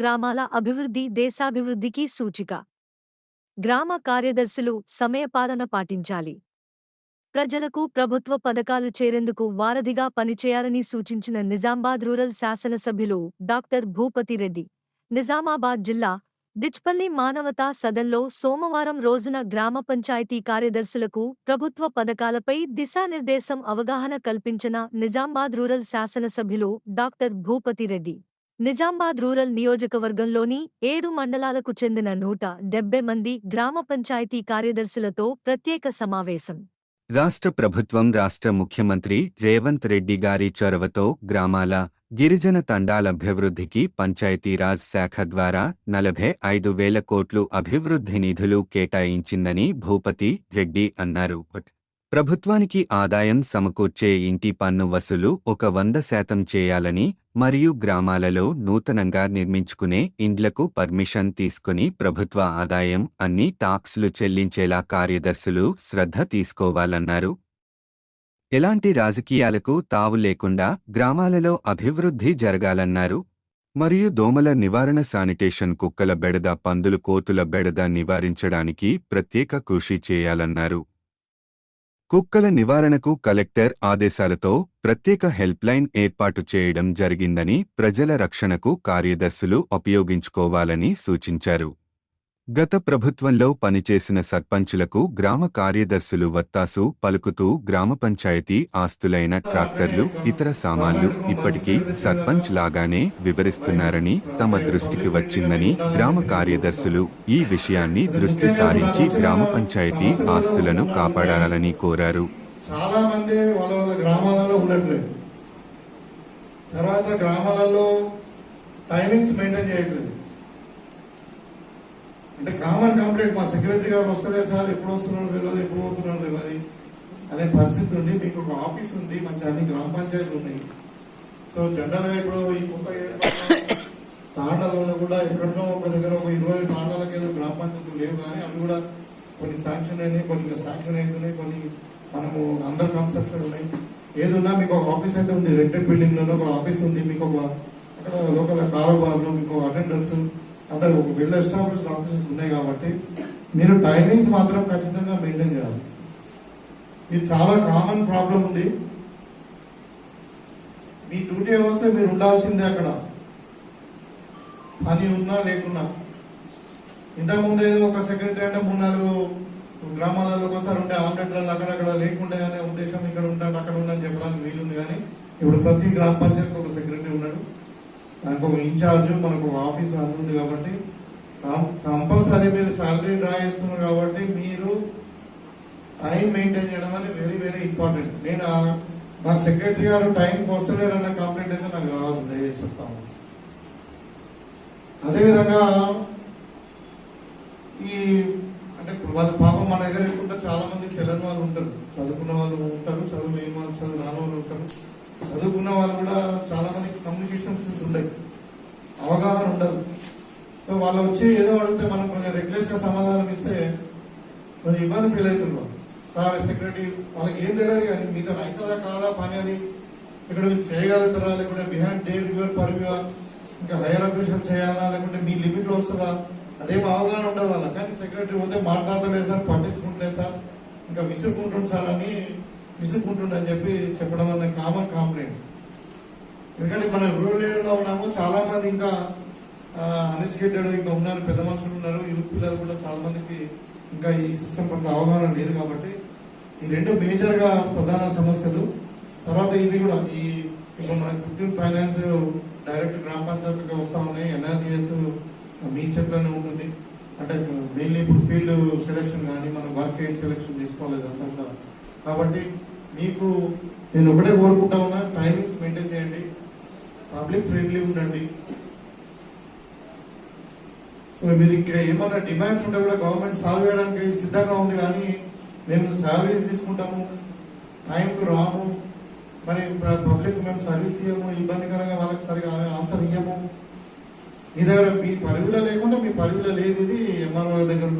గ్రామాల అభివృద్ధి దేశాభివృద్ధికి సూచిక. గ్రామ కార్యదర్శులు సమయపాలన పాటించాలి. ప్రజలకు ప్రభుత్వ పథకాలు చేరేందుకు వారధిగా పనిచేయాలని సూచించిన నిజామాబాద్ రూరల్ శాసనసభ్యులు డాక్టర్ భూపతిరెడ్డి నిజామాబాద్ జిల్లా డిచ్పల్లి మానవతా సదన్లో సోమవారం రోజున గ్రామ పంచాయతీ కార్యదర్శులకు ప్రభుత్వ పథకాలపై దిశానిర్దేశం అవగాహన కల్పించిన నిజామాబాద్ రూరల్ శాసనసభ్యులు డాక్టర్ భూపతి రెడ్డి. నిజామాబాద్ రూరల్ నియోజకవర్గంలోని ఏడు మండలాలకు చెందిన నూట డెబ్బై మంది గ్రామ పంచాయతీ కార్యదర్శులతో ప్రత్యేక సమావేశం. రాష్ట్ర ప్రభుత్వం రాష్ట్ర ముఖ్యమంత్రి రేవంత్ రెడ్డి గారి చొరవతో గ్రామాల గిరిజన తండాలభివృద్ధికి పంచాయతీరాజ్ శాఖ ద్వారా నలభై ఐదు వేల కోట్లు అభివృద్ధి నిధులు కేటాయించిందని భూపతి రెడ్డి అన్నారు. ప్రభుత్వానికి ఆదాయం సమకూర్చే ఇంటి పన్ను వసూలు ఒక వంద శాతం చేయాలని మరియు గ్రామాలలో నూతనంగా నిర్మించుకునే ఇండ్లకు పర్మిషన్ తీసుకుని ప్రభుత్వ ఆదాయం అన్ని టాక్స్లు చెల్లించేలా కార్యదర్శులు శ్రద్ధ తీసుకోవాలన్నారు. ఎలాంటి రాజకీయాలకు తావు లేకుండా గ్రామాలలో అభివృద్ధి జరగాలన్నారు. మరియు దోమల నివారణ శానిటేషన్ కుక్కల బెడద పందులు కోతుల బెడద నివారించడానికి ప్రత్యేక కృషి చేయాలన్నారు. కుక్కల నివారణకు కలెక్టర్ ఆదేశాలతో ప్రత్యేక హెల్ప్లైన్ ఏర్పాటు చేయడం జరిగిందని ప్రజల రక్షణకు కార్యదర్శులు ఉపయోగించుకోవాలని సూచించారు. గత ప్రభుత్వంలో పనిచేసిన సర్పంచులకు గ్రామ కార్యదర్శులు వత్తాసు పలుకుతూ గ్రామ పంచాయతీ ఆస్తులైన ట్రాక్టర్లు ఇతర సామాన్లు ఇప్పటికీ సర్పంచ్ లాగానే వివరిస్తున్నారని తమ దృష్టికి వచ్చిందని గ్రామ కార్యదర్శులు ఈ విషయాన్ని దృష్టి సారించి గ్రామ పంచాయతీ ఆస్తులను కాపాడాలని కోరారు. చాలా మంది వాళ్ళ వాళ్ళ గ్రామాలలో ఉండట్లేదు. తర్వాత గ్రామాలలో టైమింగ్స్ మెయింటైన్ చేయట్లేదు. అంటే కామన్ కంప్లైంట్ మా సెక్రటరీ గారు వస్తలేదు సార్ ఎప్పుడు వస్తున్నారో తెలియదు ఎప్పుడు పోతున్నారో తెలియదు అనే పరిస్థితి ఉంది. మీకు ఒక ఆఫీస్ ఉంది మంచి అన్ని గ్రామ పంచాయతీలు ఉన్నాయి సో జనరల్గా ఇప్పుడు ఈ ముప్పై ఏడు తాండాలలో కూడా ఎక్కడో ఒక దగ్గర ఒక ఇరవై తాండాలకు ఏదో గ్రామ పంచాయతీలు లేవు కానీ అవి కూడా కొన్ని శాంక్షన్ అయినాయి కొన్ని శాంక్షన్ అవుతున్నాయి కొన్ని మనము అండర్ కన్స్ట్రక్షన్ ఉన్నాయి. ఏది మీకు ఒక ఆఫీస్ అయితే ఉంది రెంటెడ్ బిల్డింగ్లోనే ఒక ఆఫీస్ ఉంది మీకు ఒక అక్కడ లోకల్ కారోబార్లు మీకు అటెండర్స్ అందరు ఒక వెల్ ఎస్టాబ్లిష్డ్ ఆఫీసెస్ ఉన్నాయి కాబట్టి మీరు టైమింగ్స్ మాత్రం ఖచ్చితంగా మెయింటైన్ చేయాలి. ఇది చాలా కామన్ ప్రాబ్లం ఉంది. మీ డ్యూటీ అవర్స్ మీరు ఉండాల్సిందే అక్కడ. పని ఉన్నా లేకున్నా. ఇంతకుముందు ఏదో ఒక సెక్రటరీ అంటే మూడు నాలుగు గ్రామాలలో ఒకసారి ఉండే ఆమ్లెట్లలో అక్కడక్కడ లేకుండే అనే ఉద్దేశం ఇక్కడ ఉంటాడు అక్కడ ఉండని చెప్పడానికి వీలుంది కానీ ఇప్పుడు ప్రతి గ్రామ పంచాయతీ ఒక సెక్రటరీ ఉన్నాడు. దానికి ఒక ఇన్ఛార్జ్ మనకు ఒక ఆఫీస్ ఉంది కాబట్టి కంపల్సరీ మీరు శాలరీ డ్రా చేస్తున్నారు కాబట్టి మీరు టైం మెయింటైన్ చేయడం అనేది వెరీ వెరీ ఇంపార్టెంట్. నేను మా నాకు సెక్రటరీ గారు టైంకి వస్తలేరన్న కంప్లైంట్ అయితే నాకు రావాల్సి దయచేసి చెప్తాము అదేవిధంగా ఈ అంటే వాళ్ళ పాపం మన దగ్గర ఎక్కుంటే చాలా మంది తెలియని వాళ్ళు ఉంటారు. చదువుకున్న వాళ్ళు ఉంటారు చదువు లేని వాళ్ళు చదువు రాని వాళ్ళు ఉంటారు. చదువుకున్న వాళ్ళు కూడా కమ్యూనికేషన్ ఉంటాయి అవగాహన ఉండదు. సో వాళ్ళు వచ్చి ఏదో అడిగితే మనం కొంచెం రెగ్యులర్స్గా సమాధానం ఇస్తే కొంచెం ఇబ్బంది ఫీల్ అవుతున్నారు సార్ సెక్రటరీ వాళ్ళకి ఏం తెలియదు కానీ మీతో అవుతుందా కాదా పని అది? ఇక్కడ మీరు చేయగలుగుతారా? లేకుంటే బిహైండ్ డే రివర్ పర్వ్యూ ఇంకా హైయర్ అఫీషియల్ చేయాలా? లేకుంటే మీ లిమిట్లో వస్తుందా? అదేం అవగాహన ఉండదు వాళ్ళ కానీ సెక్రటరీ పోతే మాట్లాడతలేదు సార్ పట్టించుకుంటలేదు సార్. ఇంకా విసుక్కుంటుంది సార్ అని విసుక్కుంటుండని చెప్పి చెప్పడం అనే కామన్ కాంప్లైంట్ ఎందుకంటే మనం రూరల్ ఏరియాలో ఉన్నాము చాలా మంది ఇంకా అన్ఎడ్యుకేటెడ్ ఇంకా ఉన్నారు పెద్ద మనుషులు ఉన్నారు యూత్ పిల్లలు కూడా చాలా మందికి ఇంకా ఈ సిస్టమ్ పట్ల అవగాహన లేదు కాబట్టి ఈ రెండు మేజర్గా ప్రధాన సమస్యలు. తర్వాత ఇవి కూడా ఈ ఇప్పుడు మన ఫిఫ్టీన్ ఫైనాన్స్ డైరెక్ట్ గ్రామ పంచాయతీకి వస్తా ఉన్నాయి ఎన్ఆర్జీఎస్ మీ చేతిలోనే ఉంటుంది. అంటే మెయిన్లీ ఇప్పుడు ఫీల్డ్ సెలెక్షన్ కానీ మనం వర్క్ ఎయిడ్ సెలెక్షన్ తీసుకోలేదు అంతా కూడా. కాబట్టి మీకు నేను ఒకటే కోరుకుంటా ఉన్నా టైమింగ్స్ మెయింటైన్ చేయండి. పబ్లిక్ ఫ్రెండ్లీ ఉండండి సో మీరు ఇంకా ఏమైనా డిమాండ్స్ ఉంటే కూడా గవర్నమెంట్ సాల్వ్ చేయడానికి సిద్ధంగా ఉంది కానీ మేము సర్వీస్ తీసుకుంటాము టైంకు రాము మరి పబ్లిక్ మేము సర్వీస్ ఇవ్వము ఇబ్బందికరంగా వాళ్ళకి సరిగా ఆన్సర్ ఇవ్వము మీ దగ్గర మీ పరివిలో లేకుండా మీ పరివిలో లేదు ఇది ఎంఆర్ఓ దగ్గర